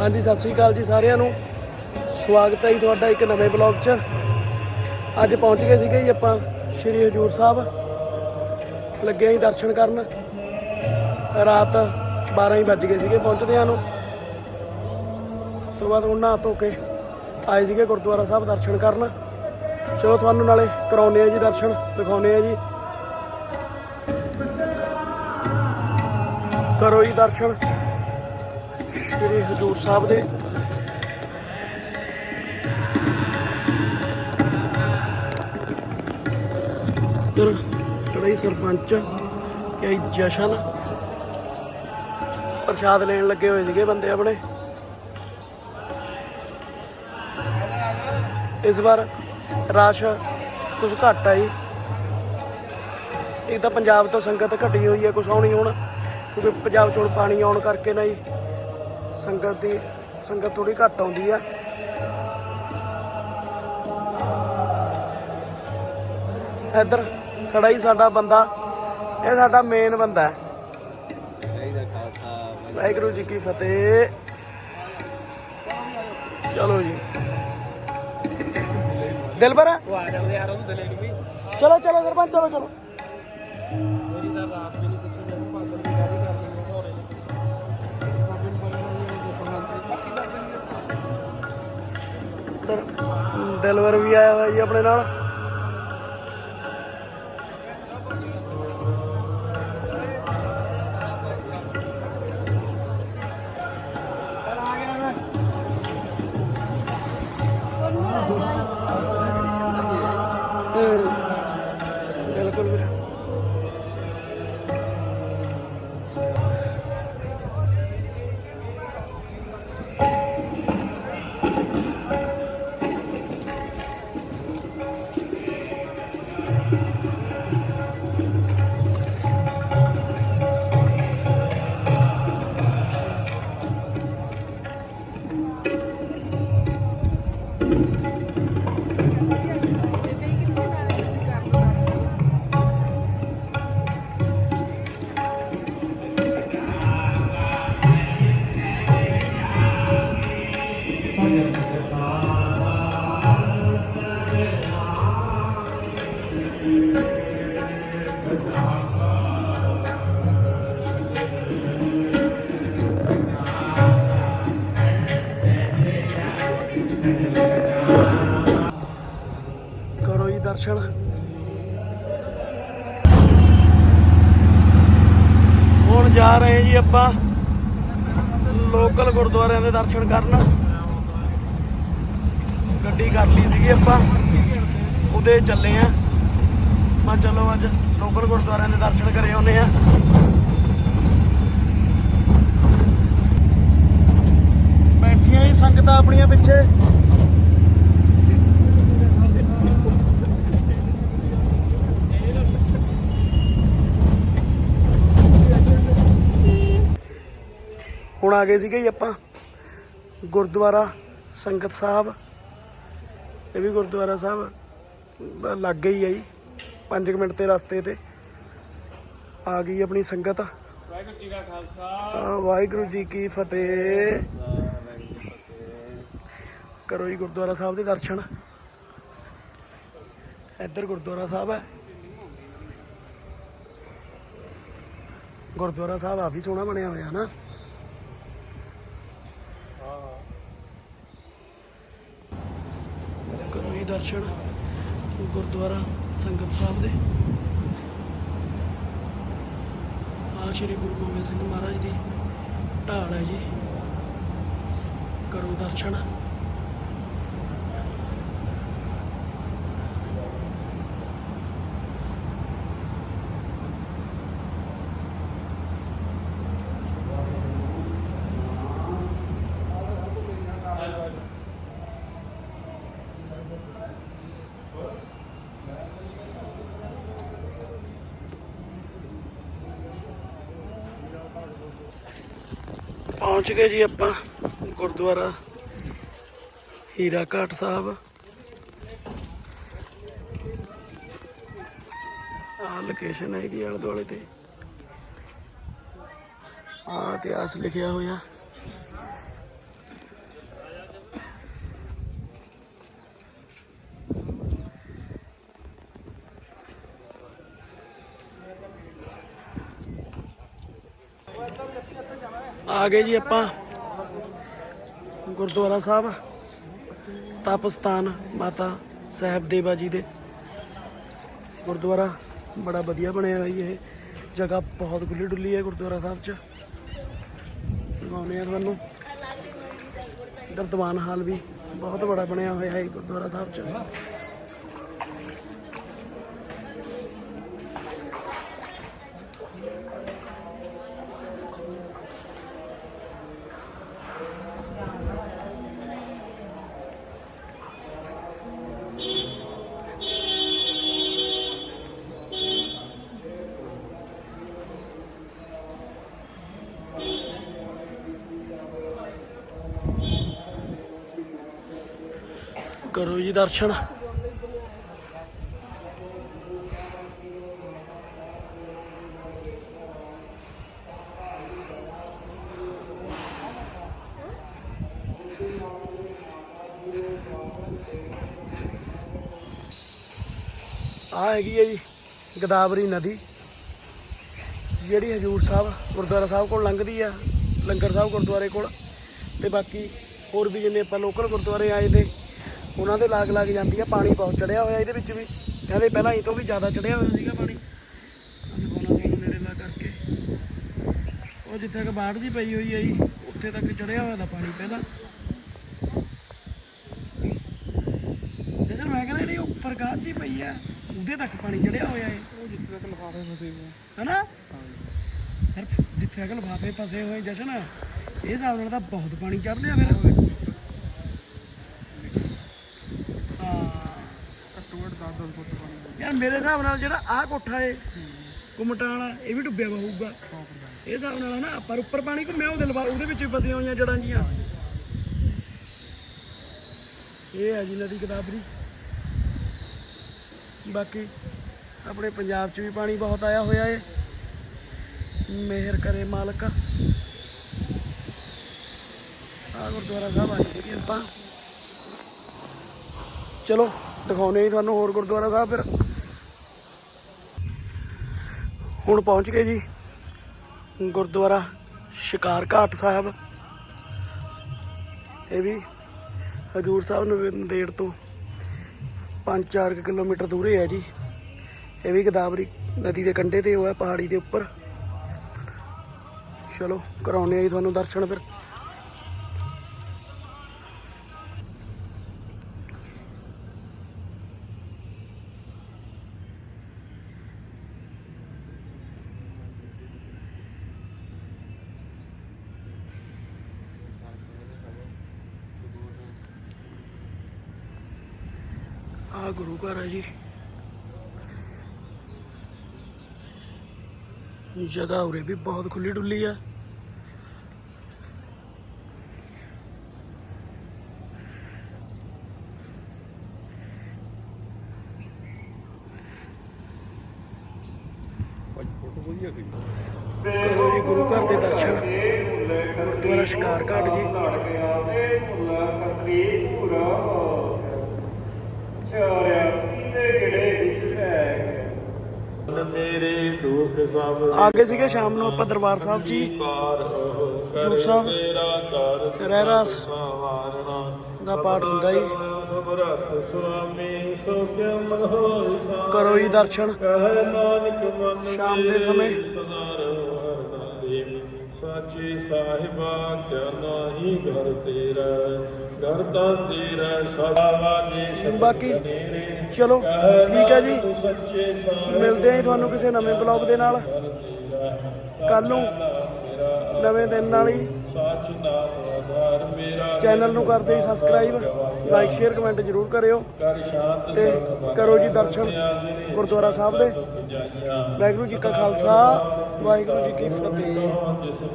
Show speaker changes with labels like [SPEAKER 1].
[SPEAKER 1] ਹਾਂਜੀ, ਸਤਿ ਸ੍ਰੀ ਅਕਾਲ ਜੀ ਸਾਰਿਆਂ ਨੂੰ। ਸਵਾਗਤ ਹੈ ਜੀ ਤੁਹਾਡਾ ਇੱਕ ਨਵੇਂ ਬਲੌਗ 'ਚ। ਅੱਜ ਪਹੁੰਚ ਗਏ ਸੀਗੇ ਜੀ ਆਪਾਂ ਸ਼੍ਰੀ ਹਜੂਰ ਸਾਹਿਬ। ਲੱਗੇ ਜੀ ਦਰਸ਼ਨ ਕਰਨ। ਰਾਤ 12 ਹੀ ਵੱਜ ਗਏ ਸੀਗੇ ਪਹੁੰਚਦਿਆਂ ਨੂੰ। ਤੋਂ ਬਾਅਦ ਉਹਨਾਂ ਧੋ ਕੇ ਆਏ ਸੀਗੇ ਗੁਰਦੁਆਰਾ ਸਾਹਿਬ ਦਰਸ਼ਨ ਕਰਨ। ਚਲੋ ਤੁਹਾਨੂੰ ਨਾਲੇ ਕਰਾਉਨੇ ਆ ਜੀ ਦਰਸ਼ਨ ਦਿਖਾਉਨੇ ਆ ਜੀ। ਕਰੋ ਜੀ ਦਰਸ਼ਨ। ਸ਼੍ਰੀ ਹਜੂਰ ਸਾਹਿਬ ਦੇ। ਇੱਧਰ ਕੜਾਈ ਸਰਪੰਚ ਕਈ ਜਸ਼ਨ। ਪ੍ਰਸ਼ਾਦ ਲੈਣ ਲੱਗੇ ਹੋਏ ਸੀਗੇ ਬੰਦੇ ਆਪਣੇ। ਇਸ ਵਾਰ ਰਸ਼ ਕੁਝ ਘੱਟ ਆਈ ਇਹ ਤਾਂ ਪੰਜਾਬ ਤੋਂ ਸੰਗਤ ਘਟੀ ਹੋਈ ਹੈ ਕੁਝ ਆਉਣੀ ਹੁਣ, ਕਿਉਂਕਿ ਪੰਜਾਬ ਚੋਂ ਹੁਣ ਪਾਣੀ ਆਉਣ ਕਰਕੇ ਨਾ ਜੀ। ਸੰਗਤ ਦੀ ਸੰਗਤ ਥੋੜੀ ਘੱਟ ਆਉਂਦੀ ਆ। ਇੱਧਰ ਖੜਾ ਹੀ ਸਾਡਾ ਬੰਦਾ ਇਹ ਸਾਡਾ ਮੇਨ ਬੰਦਾ ਹੈ। ਵਾਹਿਗੁਰੂ ਜੀ ਕੀ ਫਤਿਹ। ਚਲੋ ਜੀ। ਦਿਲਬਰ ਚਲੋ ਚਲੋ ਸਰਪੰਚ ਚਲੋ ਚਲੋ। ਇੱਧਰ ਦਿਲਬਰ ਵੀ ਆਇਆ ਹੋਇਆ ਜੀ ਆਪਣੇ ਨਾਲ। ਬਿਲਕੁਲ ਦਰਸ਼ਨ ਹੁਣ ਜਾ ਰਹੇ ਜੀ ਆਪਾਂ ਲੋਕਲ ਗੁਰਦੁਆਰਿਆਂ ਦੇ ਦਰਸ਼ਨ ਕਰਨ। ਗੱਡੀ ਕਰ ਲਈ ਸੀਗੀ ਆਪਾਂ। ਉਹਦੇ ਚੱਲੇ ਆ। ਮੈਂ ਚਲੋ ਅੱਜ ਲੋਕਲ ਗੁਰਦੁਆਰਿਆਂ ਦੇ ਦਰਸ਼ਨ ਕਰੇ ਆਉਨੇ ਆ। ਬੈਠੀਆਂ ਹੀ ਸੰਗਤਾਂ ਆਪਣੀਆਂ ਪਿੱਛੇ। ਹੁਣ ਆ ਗਏ ਸੀਗੇ ਜੀ ਆਪਾਂ। ਗੁਰਦੁਆਰਾ ਸੰਗਤ ਸਾਹਿਬ। ਇਹ ਵੀ ਗੁਰਦੁਆਰਾ ਸਾਹਿਬ ਲਾਗੇ ਹੀ ਆ ਜੀ। 5 ਮਿੰਟ ਦੇ ਰਸਤੇ ਤੇ ਆ ਗਈ ਆਪਣੀ ਸੰਗਤ।
[SPEAKER 2] ਵਾਹਿਗੁਰੂ ਜੀ ਖਾਲਸਾ।
[SPEAKER 1] ਵਾਹਿਗੁਰੂ ਜੀ ਕੀ ਫਤਿਹ। ਕਰੋ ਜੀ ਗੁਰਦੁਆਰਾ ਸਾਹਿਬ ਦੇ ਦਰਸ਼ਨ। ਇੱਧਰ ਗੁਰਦੁਆਰਾ ਸਾਹਿਬ ਹੈ। ਗੁਰਦੁਆਰਾ ਸਾਹਿਬ ਆ ਵੀ ਸੋਹਣਾ ਬਣਿਆ ਹੋਇਆ ਨਾ ਕਰੋ ਜੀ ਦਰਸ਼ਨ ਗੁਰਦੁਆਰਾ ਸੰਗਤ ਸਾਹਿਬ ਦੇ। ਆ ਸ਼੍ਰੀ ਗੁਰੂ ਗੋਬਿੰਦ ਸਿੰਘ ਮਹਾਰਾਜ ਦੀ ਢਾਲ ਹੈ ਜੀ। ਕਰੋ ਦਰਸ਼ਨ। ਪਹੁੰਚ ਗਏ ਜੀ ਆਪਾਂ ਗੁਰਦੁਆਰਾ ਹੀਰਾ ਘਾਟ ਸਾਹਿਬ। ਆ ਲੋਕੇਸ਼ਨ ਹੈ ਹੈਗੀ ਆਲੇ ਦੁਆਲੇ ਤੇ। ਆ ਇਤਿਹਾਸ ਲਿਖਿਆ ਹੋਇਆ। ਆ ਗਏ ਜੀ ਆਪਾਂ ਗੁਰਦੁਆਰਾ ਸਾਹਿਬ, ਤਪਸਥਾਨ ਮਾਤਾ ਸਾਹਿਬ ਦੇਵਾ ਜੀ ਦੇ। ਗੁਰਦੁਆਰਾ ਬੜਾ ਵਧੀਆ ਬਣਿਆ ਹੋਈ ਇਹ। ਜਗ੍ਹਾ ਬਹੁਤ ਖੁੱਲੀ ਡੁੱਲੀ ਹੈ ਗੁਰਦੁਆਰਾ ਸਾਹਿਬ 'ਚ। ਦਿਖਾਉਂਦੇ ਆ ਤੁਹਾਨੂੰ। ਇੱਧਰ ਦੀਵਾਨ ਹਾਲ ਵੀ ਬਹੁਤ ਬੜਾ ਬਣਿਆ ਹੋਇਆ ਹੈ ਗੁਰਦੁਆਰਾ ਸਾਹਿਬ 'ਚ। ਕਰੋ ਜੀ ਦਰਸ਼ਨ। ਆ ਹੈਗੀ ਹੈ ਜੀ ਗਦਾਵਰੀ ਨਦੀ, ਜਿਹੜੀ ਹਜੂਰ ਸਾਹਿਬ, ਗੁਰਦੁਆਰਾ ਸਾਹਿਬ ਕੋਲ ਲੰਘਦੀ ਆ, ਲੰਗਰ ਸਾਹਿਬ ਗੁਰਦੁਆਰੇ ਕੋਲ। ਤੇ ਬਾਕੀ ਹੋਰ ਵੀ ਜਿਵੇਂ ਆਪਾਂ ਲੋਕਲ ਗੁਰਦੁਆਰੇ ਆਏ ਤੇ ਉਹਨਾਂ ਦੇ ਲਾਗ ਲਾਗ ਜਾਂਦੀ ਆ ਪਾਣੀ ਬਹੁਤ ਚੜਿਆ ਹੋਇਆ ਇਹਦੇ ਵਿੱਚ ਵੀ। ਕਹਿੰਦੇ ਪਹਿਲਾਂ ਇਹ ਤੋਂ ਵੀ ਜ਼ਿਆਦਾ ਚੜਿਆ ਹੋਇਆ ਸੀਗਾ ਪਾਣੀ। ਨੇੜੇ ਲਾ ਕਰਕੇ ਉਹ ਜਿੱਥੇ ਕਿ ਬਾੜ ਜੀ ਪਈ ਹੋਈ ਹੈ ਜੀ ਉੱਥੇ ਤੱਕ ਚੜਿਆ ਹੋਇਆ ਦਾ ਪਾਣੀ ਪਹਿਲਾਂ। ਜਦੋਂ ਮੈਂ ਕਹਿੰਦਾ ਜਿਹੜੀ ਉੱਪਰ ਗਾਹ ਜੀ ਪਈ ਆ ਉਹਦੇ ਤੱਕ ਪਾਣੀ ਚੜਿਆ ਹੋਇਆ ਹੈ
[SPEAKER 2] ਉਹ ਜਿੱਥੇ ਤੱਕ ਲਿਫਾਫੇ ਫਸੇ ਹੋਏ
[SPEAKER 1] ਹਨਾ? ਯਾਰ ਜਿੱਥੇ ਅਗਲ ਲਿਫਾਫੇ ਫਸੇ ਹੋਏ ਜਸ਼ਨ ਇਹ ਹਿਸਾਬ ਨਾਲ ਤਾਂ ਬਹੁਤ ਪਾਣੀ ਚੜ ਲਿਆ ਫਿਰ ਹਾਂ
[SPEAKER 2] ਘੱਟੋ ਘੱਟ 10 10 ਫੁੱਟ ਪਾਣੀ
[SPEAKER 1] ਯਾਰ ਮੇਰੇ ਹਿਸਾਬ ਨਾਲ ਜਿਹੜਾ ਆਹ ਕੋਠਾ ਏ ਗੁਮਟਾਂ ਇਹ ਵੀ ਡੁੱਬਿਆ ਵਾ ਹੋਊਗਾ ਇਹ ਹਿਸਾਬ ਨਾਲ ਨਾ ਪਰ ਉੱਪਰ ਪਾਣੀ ਘੁੰਮਿਆ, ਉਹਦੇ ਲਵਾ ਉਹਦੇ ਵਿੱਚ ਫਸੀਆਂ ਹੋਈਆਂ ਜੜਾਂ ਜੀਆਂ। ਇਹ ਹੈ ਜੀ ਨਦੀ ਗਦਾਵਰੀ ਬਾਕੀ ਆਪਣੇ ਪੰਜਾਬ 'ਚ ਵੀ ਪਾਣੀ ਬਹੁਤ ਆਇਆ ਹੋਇਆ ਏ। ਮਿਹਰ ਕਰੇ ਮਾਲਕ। ਆ ਗੁਰਦੁਆਰਾ ਸਾਹਿਬ ਆ ਸੀਗੇ ਆਪਾਂ ਚਲੋ। ਦਿਖਾਉਨੇ ਜੀ ਤੁਹਾਨੂੰ ਹੋਰ ਗੁਰਦੁਆਰਾ ਸਾਹਿਬ ਫਿਰ। ਹੁਣ ਪਹੁੰਚ ਗਏ ਜੀ ਗੁਰਦੁਆਰਾ ਸ਼ਿਕਾਰ ਘਾਟ ਸਾਹਿਬ। ਇਹ ਵੀ ਹਜੂਰ ਸਾਹਿਬ ਨੂੰ ਨੰਦੇੜ ਤੋਂ 5-4 ਕਿਲੋਮੀਟਰ ਦੂਰੇ ਹੈ ਜੀ। ਇਹ ਵੀ ਗਦਾਵਰੀ ਨਦੀ ਦੇ ਕੰਢੇ ਤੇ ਹੋਇਆ ਪਹਾੜੀ ਦੇ ਉੱਪਰ। ਚਲੋ ਕਰਾਉਨੇ ਆ ਜੀ ਤੁਹਾਨੂੰ ਦਰਸ਼ਨ ਫਿਰ। ਆ ਗੁਰੂ ਘਰ ਹੈ ਜੀ। ਜਗ੍ਹਾ ਉਰੇ ਵੀ ਬਹੁਤ ਖੁੱਲੀ ਡੁੱਲੀ ਆ। ਕਰੋ ਜੀ ਗੁਰੂ ਘਰ ਦੇ ਦਰਸ਼ਨ। ਗੁਰਦੁਆਰਾ ਸ਼ਿਕਾਰ ਘਾਟ ਜੀ। ਆਗੇ ਸੀਗੇ ਸ਼ਾਮ ਨੂੰ ਆਪਾਂ ਦਰਬਾਰ ਸਾਹਿਬ ਜੀ ਹਜ਼ੂਰ ਸਾਹਿਬ ਰਹਿਰਾਸ ਦਾ ਪਾਠ ਹੁੰਦਾ ਜੀ।
[SPEAKER 3] ਸਾ
[SPEAKER 1] ਕਰੋ ਜੀ ਦਰਸ਼ਨ। ਸ਼ਾਮ ਦੇ ਸਮੇਂ।
[SPEAKER 3] ਸਾਚੇ ਸਾਹਿਬਾ ਕਿਆ ਨਾਹੀ ਘਰ ਤੇਰਾ। ਘਰ ਤਾਂ ਤੇਰਾ ਸਦਾ ਵਾਜੇ ਸ਼ਬਦ
[SPEAKER 1] ਬਾਕੀ
[SPEAKER 3] ਤੇਰੇ।
[SPEAKER 1] ਚਲੋ, ਠੀਕ ਹੈ ਜੀ। ਮਿਲਦੇ ਆਂ ਜੀ ਤੁਹਾਨੂੰ ਕਿਸੇ ਨਵੇਂ ਬਲੌਗ ਦੇ ਨਾਲ। ਕੱਲ ਨੂੰ ਨਵੇਂ ਦਿਨ ਨਾਲ ਹੀ। ਚੈਨਲ ਨੂੰ ਕਰਦੇ ਸਬਸਕ੍ਰਾਈਬ ਲਾਈਕ ਸ਼ੇਅਰ ਕਮੈਂਟ ਜ਼ਰੂਰ ਕਰਿਓ।
[SPEAKER 3] ਕਰ
[SPEAKER 1] ਤੇ ਕਰੋ ਜੀ ਦਰਸ਼ਨ ਗੁਰਦੁਆਰਾ ਸਾਹਿਬ ਦੇ। ਵਾਹਿਗੁਰੂ ਜੀ ਕਾ ਖਾਲਸਾ, ਵਾਹਿਗੁਰੂ ਜੀ ਕੀ ਫਤਿਹ।